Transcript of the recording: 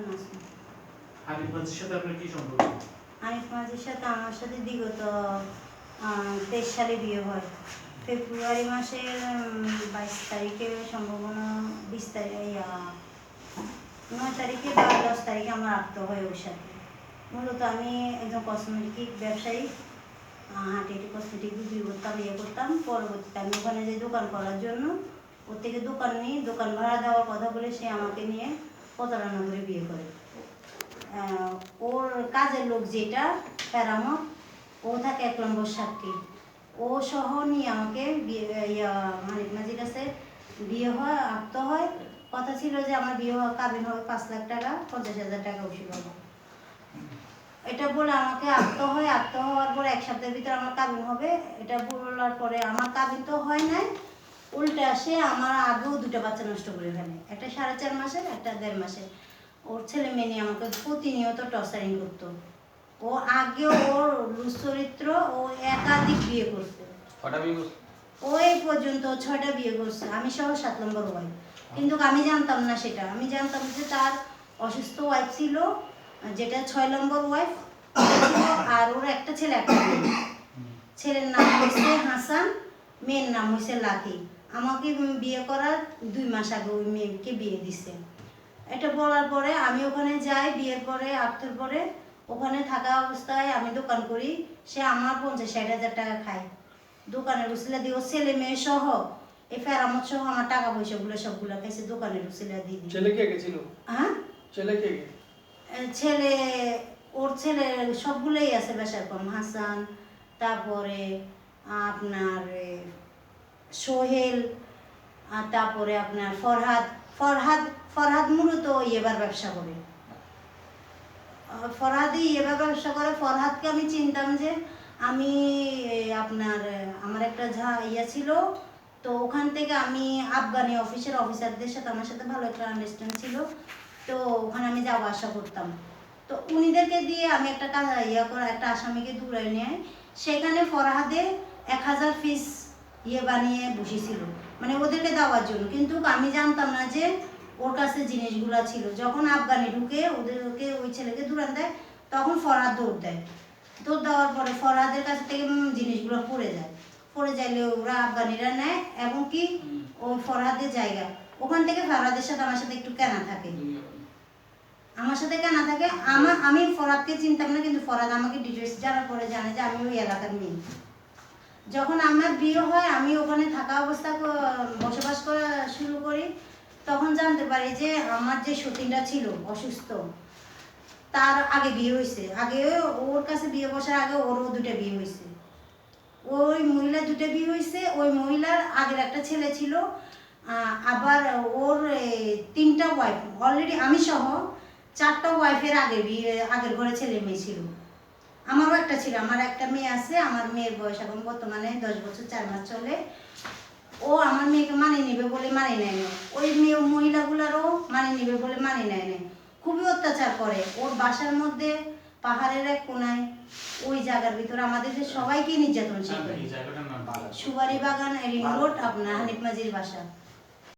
হারুন আসলাম মাঝির সাথে আপনার কি সম্পর্ক? আনিফ মাঝির সাথে আমার সাথে বিগত তেইশ সালে বিয়ে হয়। ফেব্রুয়ারি মাসের বাইশ তারিখে সম্ভাবনা বিশ তারিখ নয় তারিখে বা দশ তারিখে আমার আপ্ত হয় ওর সাথে। মূলত আমি একজন কসমেটিক ব্যবসায়ী হাঁটি হাঁটি কসমেটিক বিক্রি করতাম ইয়ে করতাম। পরবর্তীতে আমি ওখানে যে দোকান করার জন্য। ওর থেকে দোকান নিই দোকান ভাড়া দেওয়ার কথা বলে সে আমাকে নিয়ে প্রতারণা করে বিয়ে করে। ওর কাজের লোক যেটা প্যারামত ও থাকে এক নম্বর সাক্ষী। ও সহ নিয়ে আমাকে বিয়ে মানিক মাঝির কাছে বিয়ে হয় আপ্ত হয়। কথা ছিল যে আমার বিয়ে হওয়া কাবিন হবে পাঁচ লাখ টাকা, পঞ্চাশ হাজার টাকা ওষুধ হবে এটা বলে আমাকে আত্ম হয় আপ্ত হওয়ার পরে এক সপ্তাহের ভিতরে আমার কাবিন হবে। এটা বলার পরে আমার কাবিন তো হয় নাই। উল্টে আসে আমার আগেও দুটো বাচ্চা নষ্ট করে ফেলে। একটা সাড়ে চার মাসের একটা দেড় মাসের। ওর ছেলে মেয়ে নিয়ে আমাকে প্রতিনিয়ত টর্চারিং করতো। ও আগে ওর চরিত্র ও একাধিক বিয়ে করছে। বিয়ে করছ? ওই পর্যন্ত ছয়টা বিয়ে করছে। আমি সহ সাত নম্বর ওয়াইফ। কিন্তু আমি জানতাম না সেটা। আমি জানতাম যে তার অসুস্থ ওয়াইফ ছিল যেটা ছয় নম্বর ওয়াইফ আর ওর একটা ছেলে একটা ছেলের নাম হচ্ছে হাসান মেয়ের নাম হয়েছে লাকি। আমাকে বিয়ে করার দুই মাস আগে ওই মেয়েকে বিয়ে দিছে। এটা বলার পরে আমি ওখানে যাই বিয়ের পরে আটটার পরে ওখানে থাকা অবস্থায় আমি দোকান করি সে আমার পঞ্চাশ ষাট হাজার টাকা খায়। দোকানের উসিলা দিয়ে ও ছেলে মেয়ে সহ এই ফেরামত সহ আমার টাকা পয়সাগুলো সবগুলো খাইছে দোকানের উসিলা দিয়ে ছেলে কে কে ছিল হ্যাঁ? ছেলে কে ছেলে ওর ছেলে সবগুলোই আছে বেশার কম হাসান তারপরে আপনার সোহেল, আর তারপরে আপনার ফরহাদ ফরহাদ ফরহাদ মূলত এবার ব্যবসা করে। ফরহাদই ইয়েবার ব্যবসা করে। ফরহাদকে আমি চিনতাম যে আমি আপনার আমার একটা যা ইয়ে ছিল। তো ওখান থেকে আমি আফগানি অফিসের অফিসারদের সাথে, আমার সাথে ভালো একটা আন্ডারস্ট্যান্ড ছিল। তো ওখানে আমি যাওয়া আসা করতাম। তো উনিদেরকে দিয়ে আমি একটা ইয়ে করা, একটা আসামিকে দূরে নিয়ে, সেখানে ফরহাদে এক হাজার পিস ইয়ে বানিয়ে বসেছিল। মানে ওদেরকে দেওয়ার জন্য। কিন্তু আমি জানতাম না যে ওর কাছে জিনিসগুলো ছিল। যখন আফগানি ঢুকে ওদেরকে ওই ছেলেকে দূরান দেয় তখন ফরাদ দৌড় দেয়। দৌড় দেওয়ার পরে ফরাদের কাছ থেকে জিনিসগুলো পড়ে যায়। পড়ে যাইলে ওরা আফগানিরা নেয় এবং কি ওই ফরহাদের জায়গা। ওখান থেকে ফরাদের সাথে আমার সাথে একটু কেনা থাকে। আমার সাথে কেনা থাকে। আমার আমি ফরাদকে চিনতাম না কিন্তু ফরাদ আমাকে ডিটেলস জানার পরে জানে যে আমি ওই এলাকার মেয়ে। যখন আমার বিয়ে হয়, আমি ওখানে থাকা অবস্থা বসবাস করা শুরু করি, তখন জানতে পারি যে আমার যে সতীনটা ছিল অসুস্থ, তার আগে বিয়ে হয়েছে আগে ওর কাছে বিয়ে বসার আগে ওরও দুটো বিয়ে হয়েছে ওই মহিলার দুটো বিয়ে হয়েছে ওই মহিলার আগের একটা ছেলে ছিল আবার ওর তিনটা ওয়াইফ অলরেডি আমি সহ চারটা ওয়াইফের আগে বিয়ে, আগের ঘরে ছেলে মেয়ে ছিল। আমারও একটা ছিল আমার একটা মেয়ে আছে আমার মেয়ের বয়স এখন বর্তমানে দশ বছর চার মাস চলে। ও আমার মেয়েকে মানিয়ে নেবে বলে মানিয়ে নেয় না। ওই মেয়ে মহিলাগুলারও মানিয়ে নেবে বলে মানিয়ে নেয় না। খুবই অত্যাচার করে। ওর বাসার মধ্যে পাহাড়ের এক কোনায় ওই জায়গার ভিতরে আমাদের সবাইকে নির্যাতন নাম বালা সুবারি বাগান রিং রোড আপনার হানিফ মাঝির বাসা।